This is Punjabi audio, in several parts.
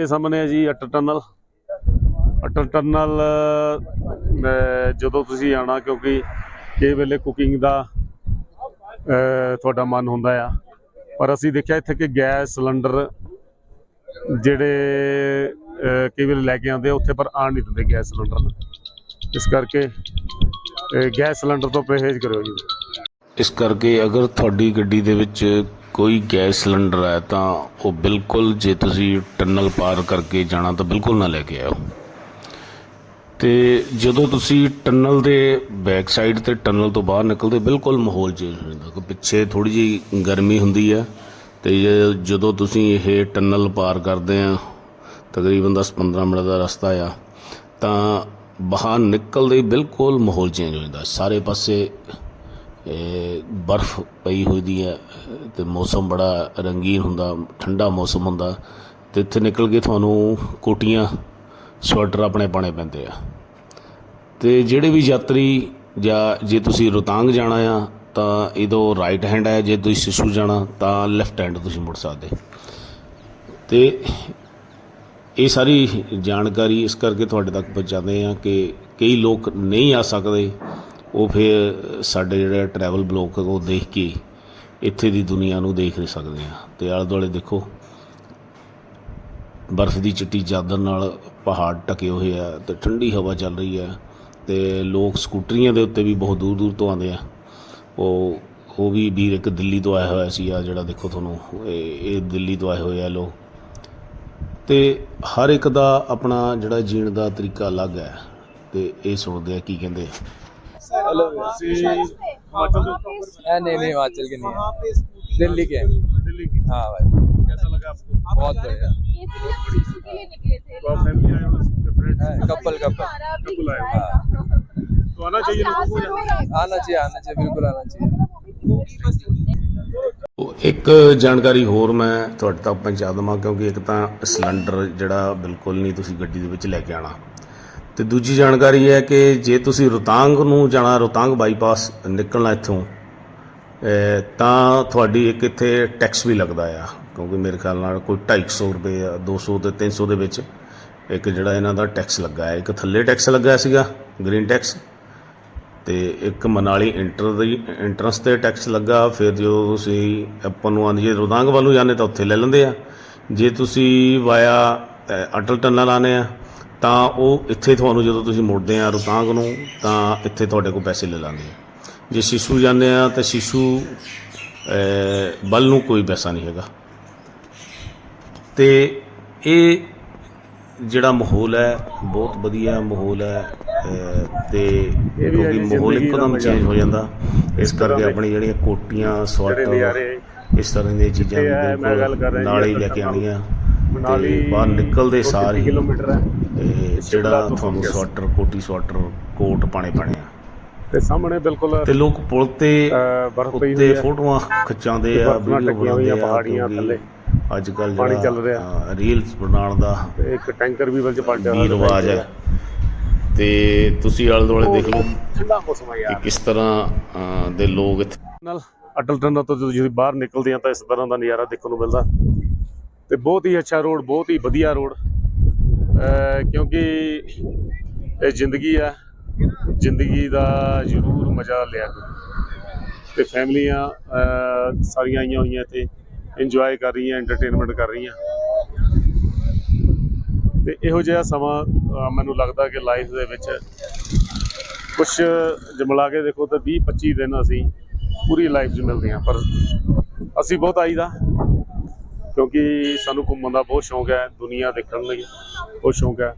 ਇਹ ਸਾਹਮਣੇ ਹੈ ਜੀ ਅਟਲ ਟਨਲ। ਅਟਲ ਟਨਲ ਜਦੋਂ ਤੁਸੀਂ ਆਣਾ ਕਿਉਂਕਿ ਕਈ ਵੇਲੇ ਕੁਕਿੰਗ ਦਾ ਤੁਹਾਡਾ ਮਨ ਹੁੰਦਾ ਆ। ਪਰ ਅਸੀਂ ਦੇਖਿਆ ਇੱਥੇ ਕਿ ਗੈਸ ਸਿਲੰਡਰ ਜਿਹੜੇ ਕਈ ਵੇਲੇ ਲੈ ਕੇ ਆਉਂਦੇ ਆ, ਉੱਥੇ ਪਰ ਆਣ ਨਹੀਂ ਦਿੰਦੇ ਗੈਸ ਸਿਲੰਡਰ। ਇਸ ਕਰਕੇ ਗੈਸ ਸਿਲੰਡਰ ਤੋਂ ਪਰਹੇਜ਼ ਕਰਿਓ ਜੀ। ਇਸ ਕਰਕੇ ਅਗਰ ਤੁਹਾਡੀ ਗੱਡੀ ਦੇ ਵਿੱਚ ਕੋਈ ਗੈਸ ਸਿਲੰਡਰ ਹੈ ਤਾਂ ਉਹ ਬਿਲਕੁਲ ਜੇ ਤੁਸੀਂ ਟਨਲ ਪਾਰ ਕਰਕੇ ਜਾਣਾ ਤਾਂ ਬਿਲਕੁਲ ਨਾ ਲੈ ਕੇ ਆਓ ਤੇ ਜਦੋਂ ਤੁਸੀਂ ਟਨਲ ਦੇ ਬੈਕ ਸਾਈਡ ਤੇ ਟਨਲ ਤੋਂ ਬਾਹਰ ਨਿਕਲਦੇ, ਬਿਲਕੁਲ ਮਾਹੌਲ ਚੇਂਜ ਹੋ ਜਾਂਦਾ। ਕਿ ਪਿੱਛੇ ਥੋੜੀ ਜਿਹੀ ਗਰਮੀ ਹੁੰਦੀ ਹੈ ਤੇ ਜਦੋਂ ਤੁਸੀਂ ਇਹ ਟਨਲ ਪਾਰ ਕਰਦੇ ਆ, ਤਕਰੀਬਨ 10-15 ਮਿੰਟ ਦਾ ਰਸਤਾ ਆ, ਤਾਂ ਬਾਹਰ ਨਿਕਲਦੇ ਬਿਲਕੁਲ ਮਾਹੌਲ ਚੇਂਜ ਹੋ ਜਾਂਦਾ। ਸਾਰੇ ਪਾਸੇ ਬਰਫ਼ ਪਈ ਹੋਈ ਦੀ ਹੈ ਅਤੇ ਮੌਸਮ ਬੜਾ ਰੰਗੀਨ ਹੁੰਦਾ, ਠੰਡਾ ਮੌਸਮ ਹੁੰਦਾ ਅਤੇ ਇੱਥੇ ਨਿਕਲ ਕੇ ਤੁਹਾਨੂੰ ਕੋਟੀਆਂ, ਸਵੈਟਰ ਆਪਣੇ ਪਾਉਣੇ ਪੈਂਦੇ ਆ। ਅਤੇ ਜਿਹੜੇ ਵੀ ਯਾਤਰੀ ਜਾਂ ਜੇ ਤੁਸੀਂ ਰੋਤਾਂਗ ਜਾਣਾ ਆ, ਤਾਂ ਇਹਦੋਂ ਰਾਈਟ ਹੈਂਡ ਹੈ, ਜੇ ਤੁਸੀਂ ਸਿਸੂ ਜਾਣਾ, ਤਾਂ ਲੈਫਟ ਹੈਂਡ ਤੁਸੀਂ ਮੁੜ ਸਕਦੇ। ਤੇ ਇਹ ਸਾਰੀ ਜਾਣਕਾਰੀ ਇਸ ਕਰਕੇ ਤੁਹਾਡੇ ਤੱਕ ਪਹੁੰਚਾਉਂਦੇ ਆ ਕਿ ਕਈ ਲੋਕ ਨਹੀਂ ਆ ਸਕਦੇ ਉਹ ਫਿਰ ਸਾਡੇ ਜਿਹੜਾ ਟਰੈਵਲ ਬਲੌਗ ਉਹ ਦੇਖ ਕੇ ਇੱਥੇ ਦੀ ਦੁਨੀਆ ਨੂੰ ਦੇਖ ਨਹੀਂ ਸਕਦੇ ਆ। ਤੇ ਆਲੇ ਦੁਆਲੇ ਦੇਖੋ, ਬਰਫ਼ ਦੀ ਚਿੱਟੀ ਚਾਦਰ ਨਾਲ ਪਹਾੜ ਢਕੇ ਹੋਏ ਆ ਤੇ ਠੰਡੀ ਹਵਾ ਚੱਲ ਰਹੀ ਆ ਤੇ ਲੋਕ ਸਕੂਟਰੀਆਂ ਦੇ ਉੱਤੇ ਵੀ ਬਹੁਤ ਦੂਰ ਦੂਰ ਤੋਂ ਆਉਂਦੇ ਆ। ਉਹ ਉਹ ਵੀ ਵੀਰ ਇੱਕ ਦਿੱਲੀ ਤੋਂ ਆਇਆ ਹੋਇਆ ਸੀ ਆ, ਜਿਹੜਾ ਦੇਖੋ ਤੁਹਾਨੂੰ, ਇਹ ਇਹ ਦਿੱਲੀ ਤੋਂ ਆਏ ਹੋਏ ਆ ਲੋਕ। ਤੇ ਹਰ ਇੱਕ ਦਾ ਆਪਣਾ ਜਿਹੜਾ ਜੀਣ ਦਾ ਤਰੀਕਾ ਅਲੱਗ ਹੈ ਤੇ ਇਹ ਸੁਣਦੇ ਆ ਕੀ ਕਹਿੰਦੇ ਆ ਅਸੀਂ ਹਿਮਾਚਲ ਦੇ ਉੱਪਰ है नहीं नहीं हिमाचल के नहीं वहाँ है पे स्कूटी दिल्ली के हैं। दिल्ली की हाँ भाई कैसा लगा आपको बहुत बढ़िया ये सिर्फ आप शिशु के लिए निकले थे तो आप फैमिली आए हो डिफरेंट है, कपल कपल हमारा भी कपल आए आएगा। तो आना चाहिए लोगों को यहाँ। आना चाहिए आना चाहिए बिल्कुल आना चाहिए ਉਹ ਇੱਕ ਜਾਣਕਾਰੀ ਹੋਰ ਮੈਂ ਤੁਹਾਡੇ ਤੱਕ ਪਹੁੰਚਾ ਦਵਾਂ ਕਿਉਂਕਿ ਇੱਕ ਤਾਂ ਸਿਲੰਡਰ ਜਿਹੜਾ ਬਿਲਕੁਲ ਨਹੀਂ ਤੁਸੀਂ ਗੱਡੀ ਦੇ ਵਿੱਚ ਲੈ ਕੇ ਆਣਾ ਤੇ ਦੂਜੀ ਜਾਣਕਾਰੀ ਹੈ ਕਿ ਜੇ ਤੁਸੀਂ ਰੋਤਾਂਗ ਨੂੰ ਜਾਣਾ ਰੋਤਾਂਗ ਬਾਈਪਾਸ ਨਿਕਲਣਾ ਇੱਥੋਂ ਤਾਂ ਤੁਹਾਡੀ ਇੱਕ ਇੱਥੇ ਟੈਕਸ ਵੀ ਲੱਗਦਾ ਆ। ਕਿਉਂਕਿ ਮੇਰੇ ਖਿਆਲ ਨਾਲ ਕੋਈ 250 ਰੁਪਏ ਆ 200 ਤੇ 300 ਦੇ ਵਿੱਚ ਇੱਕ ਜਿਹੜਾ ਇਹਨਾਂ ਦਾ ਟੈਕਸ ਲੱਗਾ ਹੈ। ਇੱਕ ਥੱਲੇ ਟੈਕਸ ਲੱਗਾ ਸੀਗਾ ਗ੍ਰੀਨ ਟੈਕਸ ਤੇ ਇੱਕ ਮਨਾਲੀ ਇੰਟਰ ਦੀ ਐਂਟਰੈਂਸ ਤੇ ਟੈਕਸ ਲੱਗਾ। ਫਿਰ ਜਦੋਂ ਤੁਸੀਂ ਆਪਾਂ ਨੂੰ ਆਂਦੀ ਜੇ ਰੋਦਾਂਗ ਵੱਲ ਨੂੰ ਜਾਂਦੇ ਤਾਂ ਉੱਥੇ ਲੈ ਲੈਂਦੇ ਆ। ਜੇ ਤੁਸੀਂ ਵਾਇਆ ਅਟਲ ਟਨਲ ਆਨੇ ਆ ਤਾਂ ਉਹ ਇੱਥੇ ਤੁਹਾਨੂੰ ਜਦੋਂ ਤੁਸੀਂ ਮੁੜਦੇ ਆ ਰੋਤਾਂਗ ਨੂੰ ਤਾਂ ਇੱਥੇ ਤੁਹਾਡੇ ਕੋਲ ਪੈਸੇ ਲੈ ਲੈਂਦੇ ਆ। ਜੇ ਸ਼ਿਸ਼ੂ ਜਾਂਦੇ ਆ ਤਾਂ ਸ਼ਿਸ਼ੂ ਵੱਲ ਨੂੰ ਕੋਈ ਪੈਸਾ ਨਹੀਂ ਹੈਗਾ। ਤੇ ਇਹ ਜਿਹੜਾ ਮਾਹੌਲ ਹੈ ਬਹੁਤ ਵਧੀਆ ਮਾਹੌਲ ਹੈ ਤੇ ਕਿਉਂਕਿ ਮਾਹੌਲ ਇੱਕਦਮ। ਚੇਂਜ ਹੋ ਜਾਂਦਾ। ਇਸ ਕਰਕੇ ਆਪਣੀ ਜਿਹੜੀਆਂ ਕੋਟੀਆਂ ਸਵਾਟਰ ਇਸ ਤਰ੍ਹਾਂ ਦੀਆਂ ਚੀਜ਼ਾਂ ਨਾਲ ਹੀ ਲੈ ਕੇ ਆਉਣੀਆਂ। ਮਨਾਲੀ ਤੇ ਬਾਹਰ ਨਿਕਲਦੇ ਸਾਰ ਹੀ ਕਿਲੋਮੀਟਰ ਹੈ ਸ਼ਿਮਲਾ ਜਿਹੜਾ ਤੋਂ ਤੁਹਾਨੂੰ। ਸਵਾਟਰ ਕੋਟੀ ਸਵਾਟਰ ਕੋਟ ਪਾਣੇ ਪੈਣੇ ਆ ਤੇ ਸਾਹਮਣੇ ਬਿਲਕੁਲ ਤੇ ਲੋਕ ਪੁਲ ਤੇ ਬਰਫ਼ ਪਈ ਹੋਈ ਹੈ ਫੋਟੋਆਂ ਖਿਚਾਉਂਦੇ ਤੇ ਆ ਵੀਡੀਓ ਬਣਾਉਂਦੇ ਆ ਪਹਾੜੀਆਂ ਥੱਲੇ। ਅੱਜ ਕੱਲ ਪਾਣੀ ਚੱਲ ਰਿਹਾ। ਰੀਲਸ ਬਣਾਉਣ ਦਾ ਤੇ ਇੱਕ ਟੈਂਕਰ ਵੀ ਵਿੱਚ ਪਲਟਿਆ ਵੀ ਰਿਵਾਜ ਹੈ ਤੇ ਤੁਸੀਂ ਆਲੇ ਦੁਆਲੇ ਦੇਖ ਲਓ ਠੰਡਾ ਮੌਸਮ ਹੈ ਯਾਰ ਕਿਸ ਤਰ੍ਹਾਂ ਦੇ ਲੋਕ ਇੱਥੇ ਨਾਲ ਅਟਲ ਟਨਲ ਤੋਂ ਜਦੋਂ ਬਾਹਰ ਨਿਕਲਦੇ ਆ ਤਾਂ ਇਸ ਤਰ੍ਹਾਂ ਦਾ ਨਜ਼ਾਰਾ ਦੇਖਣ ਨੂੰ ਮਿਲਦਾ ਤੇ ਬਹੁਤ ਹੀ ਅੱਛਾ ਰੋਡ, ਬਹੁਤ ਹੀ ਵਧੀਆ ਰੋਡ। ਕਿਉਂਕਿ ਇਹ ਜ਼ਿੰਦਗੀ ਆ, ਜ਼ਿੰਦਗੀ ਦਾ ਜ਼ਰੂਰ ਮਜ਼ਾ ਲਿਆ ਕਰੋ। ਤੇ ਫੈਮਲੀਆਂ ਸਾਰੀਆਂ ਆਈਆਂ ਹੋਈਆਂ ਇੱਥੇ ਇੰਜੋਏ ਕਰ ਰਹੀਆਂ ਐਂਟਰਟੇਨਮੈਂਟ ਕਰ ਰਹੀਆਂ। ਤੇ ਇਹੋ ਜਿਹਾ ਸਮਾਂ ਮੈਨੂੰ ਲੱਗਦਾ ਕਿ ਲਾਈਫ ਦੇ ਵਿੱਚ ਕੁਝ ਜਮਲਾ ਕੇ ਦੇਖੋ ਤਾਂ 20 25 ਦਿਨ ਅਸੀਂ ਪੂਰੀ ਲਾਈਫ 'ਚ ਮਿਲਦੇ ਹਾਂ, ਪਰ ਅਸੀਂ ਬਹੁਤ ਆਈਦਾ। ਕਿਉਂਕਿ ਸਾਨੂੰ ਘੁੰਮਣ ਦਾ ਬਹੁਤ ਸ਼ੌਂਕ ਹੈ ਦੁਨੀਆ ਦੇਖਣ ਲਈ ਬਹੁਤ ਸ਼ੌਂਕ ਹੈ।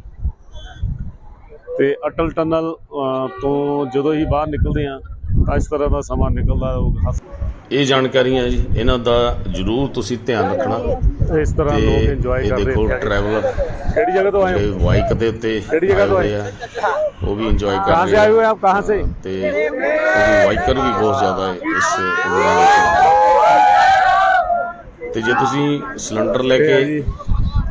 ਤੇ ਅਟਲ ਟਨਲ ਤੋਂ ਜਦੋਂ ਹੀ ਬਾਹਰ ਨਿਕਲਦੇ ਆ ਤਾਂ ਇਸ ਤਰ੍ਹਾਂ ਦਾ ਸਮਾਂ ਨਿਕਲਦਾ ਇਹ ਜਾਣਕਾਰੀਆਂ ਜੀ ਇਹਨਾਂ ਦਾ ਜ਼ਰੂਰ ਤੁਸੀਂ ਧਿਆਨ ਰੱਖਣਾ। ਇਸ ਤਰ੍ਹਾਂ ਲੋਕ ਇੰਜੋਏ ਕਰ ਰਹੇ ਕਿਹੜੀ ਜਗ੍ਹਾ ਤੋਂ ਆਏ ਹੋ? ਬਾਈਕ ਦੇ ਉੱਤੇ ਕਿਹੜੀ ਜਗ੍ਹਾ ਤੋਂ ਆਏ ਉਹ ਵੀ ਇੰਜੋਏ ਕਰ ਰਹੇ ਕਹਾਂ ਸੇ ਆਏ ਹੋ ਆਪ? ਕਹਾਂ ਸੇ? ਤੇ ਵਾਈਕਰ ਵੀ ਬਹੁਤ ਜ਼ਿਆਦਾ ਹੈ ਇਸ ਤੇ ਜੇ ਤੁਸੀਂ ਸਿਲੰਡਰ ਲੈ ਕੇ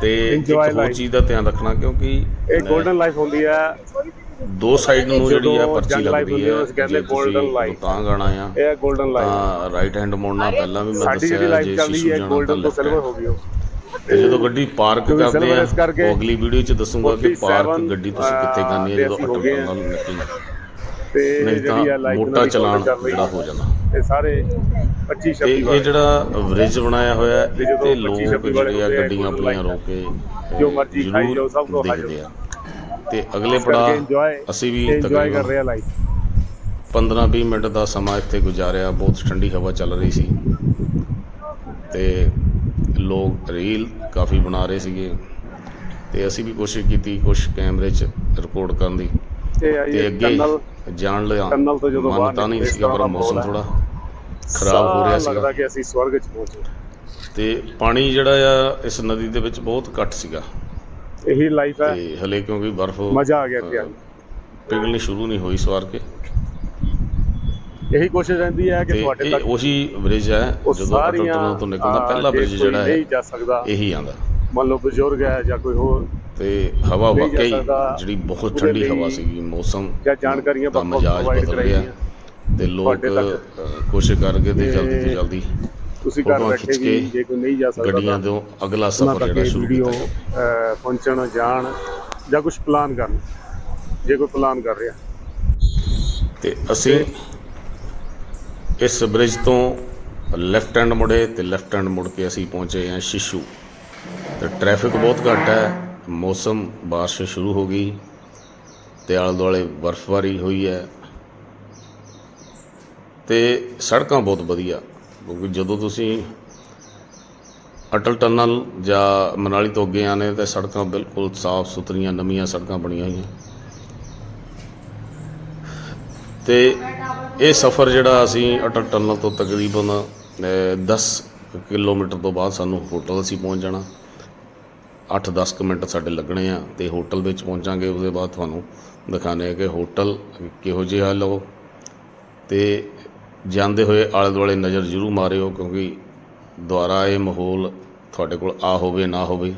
ਤੇ ਇੱਕ ਹੋਰ ਚੀਜ਼ ਦਾ ਧਿਆਨ ਰੱਖਣਾ ਕਿਉਂਕਿ ਇਹ 골ਡਨ ਲਾਈਫ ਹੁੰਦੀ ਆ। ਦੋ ਸਾਈਡ ਨੂੰ ਜਿਹੜੀ ਆ ਪਰਚੀ ਲੱਗਦੀ ਹੈ ਉਸ ਕਹਿੰਦੇ ਤਾਂ ਗਾਣਾ ਆ ਇਹ 골ਡਨ ਲਾਈਫ ਹਾਂ ਰਾਈਟ ਹੈਂਡ ਮੋੜਨਾ ਪਹਿਲਾਂ ਵੀ ਮੈਂ ਦੱਸਿਆ ਜੇ ਸ਼ੀਸ਼ੂ ਜਾਣਾ 골ਡਨ ਤੋਂ ਸਿਲਵਰ ਹੋ ਗਈ ਉਹ। ਤੇ ਜਦੋਂ ਗੱਡੀ ਪਾਰਕ ਕਰਦੇ ਆ ਅਗਲੀ ਵੀਡੀਓ 'ਚ ਦੱਸੂਗਾ ਕਿ ਪਾਰਕ ਗੱਡੀ ਤੁਸੀਂ ਕਿੱਥੇ ਕਰਨੀ ਹੈ ਜਦੋਂ ਆਟੋ ਨਾਲ ਨਿਕਲਣਾ। ਤੇ ਜਿਹੜੀ ਆ ਲਾਈਟ ਮੋਟਾ ਚਲਾਨ ਜਿਹੜਾ ਹੋ ਜਾਣਾ ਇਹ ਸਾਰੇ 25 ਤੇ 26 ਇਹ ਜਿਹੜਾ ਬ੍ਰਿਜ ਬਣਾਇਆ ਹੋਇਆ ਜਦੋਂ ਇੱਥੇ 25 ਲੋਕ 26 ਵਾਲੇ ਜਿਹੜੇ ਆ ਆ, ਗੱਡੀਆਂ ਆਪਣੀਆਂ ਰੋਕ ਕੇ ਜੋ ਮਰਜ਼ੀ ਖਾਈ ਜਾਓ, ਸਭ ਦੇਖਦੇ ਆ। ਤੇ ਅਗਲੇ ਪੜਾ ਅਸੀਂ ਵੀ ਇੰਜੋਏ ਕਰ ਰਿਹਾ ਲਾਈਫ 15-20 ਮਿੰਟ ਦਾ ਸਮਾਂ ਇੱਥੇ ਗੁਜ਼ਾਰਿਆ ਬਹੁਤ ਠੰਡੀ ਹਵਾ ਚੱਲ ਰਹੀ ਸੀ। ਤੇ ਲੋਕ ਰੀਲ ਕਾਫੀ ਬਣਾ ਰਹੇ ਸੀਗੇ। ਤੇ ਅਸੀਂ ਵੀ ਕੋਸ਼ਿਸ਼ ਕੀਤੀ ਕੁਝ ਕੈਮਰੇ 'ਚ ਰਿਕਾਰਡ ਕਰਨ ਦੀ। ਤੇ ਆ ਅੱਗੇ ਜਾਣ ਲਿਆ। ਟਨਲ ਤੋਂ ਜਦੋਂ ਬਾਹਰ ਤਾਂ ਨਹੀਂ ਸੀਗਾ ਪਰ ਮੌਸਮ ਥੋੜਾ ਖਰਾਬ ਹੋ ਰਿਹਾ ਸਾਰਾ ਲੱਗਦਾ ਸੀਗਾ ਕਿ ਅਸੀਂ ਸਵਰਗ 'ਚ ਪਹੁੰਚੇ। ਤੇ ਪਾਣੀ ਜਿਹੜਾ ਆ ਇਸ ਨਦੀ ਦੇ ਵਿੱਚ ਬਹੁਤ ਘੱਟ ਸੀਗਾ। ਇਹੀ ਲਾਈਫ ਹੈ। ਤੇ ਹਲੇ ਕਿਉਂਕਿ ਬਰਫ਼ ਮਜ਼ਾ ਆ ਗਿਆ ਕੇ। ਪਿਘਲਣੀ ਸ਼ੁਰੂ ਨਹੀਂ ਹੋਈ ਸਵਾਰ ਕੇ। ਇਹੀ ਕੋਸ਼ਿਸ਼ ਰਹਿੰਦੀ ਹੈ ਕਿ ਤੁਹਾਡੇ ਤੱਕ ਉਹੀ ਬ੍ਰਿਜ ਹੈ ਜਦੋਂ ਅਟਲ ਤੋਂ ਨਿਕਲਦਾ ਪਹਿਲਾ ਬ੍ਰਿਜ ਜਿਹੜਾ ਹੈ ਨਹੀਂ ਜਾ ਸਕਦਾ। ਇਹੀ ਆਂਦਾ ਮੰਨ ਲਓ ਬਜ਼ੁਰਗ ਹੈ ਜਾਂ ਕੋਈ ਹੋਰ ਤੇ ਹਵਾ ਨਹੀਂ ਜਾ ਵਾਕਈ ਸਕਦਾ, ਜਿਹੜੀ ਬਹੁਤ ਉਹਦੇ ਠੰਡੀ ਲਈ ਹਵਾ ਸੀਗੀ ਮੌਸਮ ਜਾਂ ਜਾਣਕਾਰੀਆਂ ਦਾ ਵੱਖ-ਵੱਖ ਮਜਾਜ provide ਬਦਲ ਕਰਾਈਆਂ। ਗਿਆ ਤੇ ਲੋਕ ਤੁਹਾਡੇ ਤੱਕ ਅ, ਕੋਸ਼ਿਸ਼ ਕਰਕੇ ਤੇ ਜਲਦੀ ਤੋਂ ਜਲਦੀ ਤੁਸੀਂ ਘਰ ਫੋਟੋਆਂ ਬੈਠੇ ਖਿੱਚ ਵੀ ਕੇ ਜੇ ਕੋਈ ਨਹੀਂ ਜਾ ਸਕਦਾ ਗੱਡੀਆਂ ਤਾਂ ਤੋਂ ਅਗਲਾ ਉਹਨਾਂ ਸਫ਼ਰ ਤੱਕ ਜਿਹੜਾ ਇਹ ਸ਼ੁਰੂ ਵੀਡੀਓ ਕੀਤਾ ਜਾਊ। ਪਹੁੰਚਣ ਜਾਣ ਜਾਂ ਕੁਝ ਪਲਾਨ ਕਰਨ ਜੇ ਕੋਈ ਪਲਾਨ ਕਰ ਰਿਹਾ ਤੇ ਅਸੀਂ ਇਸ ਬ੍ਰਿਜ ਤੋਂ ਲੈਫਟ ਹੈਂਡ ਮੁੜੇ ਤੇ ਲੈਫਟ ਹੈਂਡ ਮੁੜ ਕੇ ਅਸੀਂ ਪਹੁੰਚੇ ਹਾਂ ਸ਼ਿਸ਼ੂ ਤੇ ਟ੍ਰੈਫਿਕ ਬਹੁਤ ਘੱਟ ਹੈ ਮੌਸਮ ਬਾਰਿਸ਼ ਸ਼ੁਰੂ ਹੋ ਗਈ ਤੇ ਆਲੇ ਦੁਆਲੇ ਬਰਫ਼ਬਾਰੀ ਹੋਈ ਹੈ ਤੇ ਸੜਕਾਂ ਬਹੁਤ ਵਧੀਆ ਕਿਉਂਕਿ ਜਦੋਂ ਤੁਸੀਂ ਅਟਲ ਟਨਲ ਜਾਂ ਮਨਾਲੀ ਤੋਂ ਅੱਗੇ ਆਨੇ ਤੇ ਸੜਕਾਂ ਬਿਲਕੁਲ ਸਾਫ਼ ਸੁਥਰੀਆਂ ਨਵੀਆਂ ਸੜਕਾਂ ਬਣੀਆਂ ਹੋਈਆਂ। ਤੇ ਇਹ ਸਫ਼ਰ ਜਿਹੜਾ ਅਸੀਂ ਅਟਲ ਟਨਲ ਤੋਂ ਤਕਰੀਬਨ ਅਹ, 10 ਕਿਲੋਮੀਟਰ ਤੋਂ ਬਾਅਦ ਸਾਨੂੰ ਹੋਟਲ ਅਸੀਂ ਪਹੁੰਚ ਜਾਣਾ। 8-10 ਕੁ ਮਿੰਟ ਸਾਡੇ ਲੱਗਣੇ ਆ ਤੇ ਹੋਟਲ ਵਿੱਚ ਪਹੁੰਚਾਂਗੇ, ਉਹਦੇ ਬਾਅਦ ਤੁਹਾਨੂੰ ਦਿਖਾਣੇ ਆ ਕਿ ਹੋਟਲ ਕਿਹੋ ਜਿਹਾ ਲਓ। ਤੇ ਜਾਂਦੇ ਹੋਏ ਆਲੇ ਦੁਆਲੇ ਨਜ਼ਰ ਜ਼ਰੂਰ ਮਾਰਿਓ, ਕਿਉਂਕਿ ਦੁਆਰਾ ਇਹ ਮਾਹੌਲ ਤੁਹਾਡੇ ਕੋਲ ਆ ਹੋਵੇ, ਨਾ ਹੋਵੇ।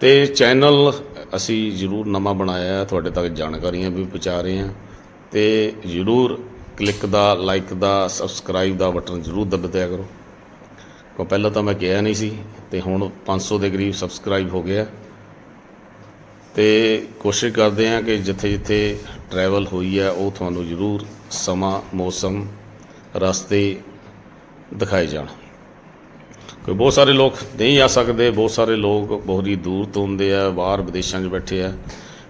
ਤੇ ਚੈਨਲ ਅਸੀਂ ਜ਼ਰੂਰ ਨਵਾਂ ਬਣਾਇਆ ਹੈ ਤੁਹਾਡੇ ਤੱਕ ਜਾਣਕਾਰੀਆਂ ਵੀ ਪਹੁੰਚਾ ਰਹੇ ਹਾਂ। ਤੇ ਜ਼ਰੂਰ ਕਲਿੱਕ ਦਾ ਲਾਈਕ ਦਾ ਸਬਸਕ੍ਰਾਈਬ ਦਾ ਬਟਨ ਜ਼ਰੂਰ ਦਬ ਦਿਆ ਕਰੋ। ਕੋ ਪਹਿਲਾਂ ਤਾਂ ਮੈਂ ਕਿਹਾ ਨਹੀਂ ਸੀ ਤੇ ਹੁਣ 500 ਦੇ ਕਰੀਬ ਸਬਸਕ੍ਰਾਈਬ ਹੋ ਗਿਆ। ਤੇ ਕੋਸ਼ਿਸ਼ ਕਰਦੇ ਹਾਂ ਕਿ ਜਿੱਥੇ ਜਿੱਥੇ ਟਰੈਵਲ ਹੋਈ ਹੈ, ਉਹ ਤੁਹਾਨੂੰ ਜ਼ਰੂਰ ਸਮਾਂ, ਮੌਸਮ, ਰਸਤੇ ਦਿਖਾਏ ਜਾਣ। ਕੋਈ ਬਹੁਤ ਸਾਰੇ ਲੋਕ ਨਹੀਂ ਆ ਸਕਦੇ, ਬਹੁਤ ਸਾਰੇ ਲੋਕ ਬਹੁਤ ਹੀ ਦੂਰ ਤੋਂ ਹੁੰਦੇ ਆ, ਬਾਹਰ ਵਿਦੇਸ਼ਾਂ 'ਚ ਬੈਠੇ ਆ,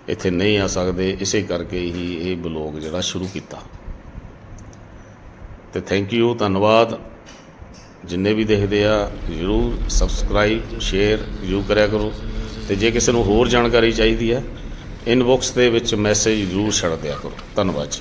ਇੱਥੇ ਨਹੀਂ ਆ ਸਕਦੇ, ਇਸੇ ਕਰਕੇ ਹੀ ਇਹ ਬਲੌਗ ਜਿਹੜਾ ਸ਼ੁਰੂ ਕੀਤਾ। ਤੇ ਥੈਂਕ ਯੂ ਧੰਨਵਾਦ। ਜਿੰਨੇ ਵੀ ਦੇਖਦੇ ਆ, ਜਰੂਰ ਸਬਸਕ੍ਰਾਈਬ ਸ਼ੇਅਰ ਜਰੂਰ ਕਰਿਆ ਕਰੋ। ਤੇ ਜੇ ਕਿਸੇ ਨੂੰ ਹੋਰ ਜਾਣਕਾਰੀ ਚਾਹੀਦੀ ਹੈ ਇਨਬਾਕਸ ਦੇ ਵਿੱਚ ਮੈਸੇਜ ਜਰੂਰ ਛੱਡ ਦਿਆ ਕਰੋ। ਧੰਨਵਾਦ ਜੀ।